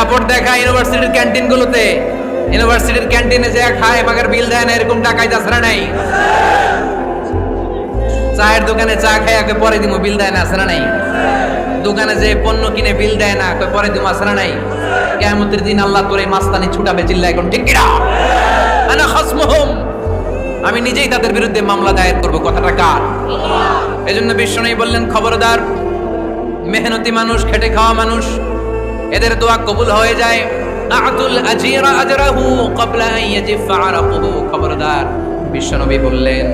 দাপট দেখায় ইউনিভার্সিটির ক্যান্টিনগুলোতে। ইউনিভার্সিটির ক্যান্টিনে যে খায় মাগার বিল দেয় না, এরকম টাকাই তাছাড়া নাই। চায়ের দোকানে চা খায় আগে পরে দিমু, বিল দেয় না আসরা নাই। দোকানে যে পণ্য কিনে বিল দেয় না পরে দিমু আসরা নাই। কিয়ামতের দিন আল্লাহ তোরে মাস্তানি ছুটাবে চিল্লা এখন ঠিক কিনা? আনা খাসমুহুম। আমি নিজেই তাদের বিরুদ্ধে মামলা দায়ের করব, কথাটা কার? এজন্য বিশ্বনবী বললেন, খবরদার, মেহনতি মানুষ, খেটে খাওয়া মানুষ এদের দোয়া কবুল হয়ে যায়। খবরদার। বিশ্বনবী বললেন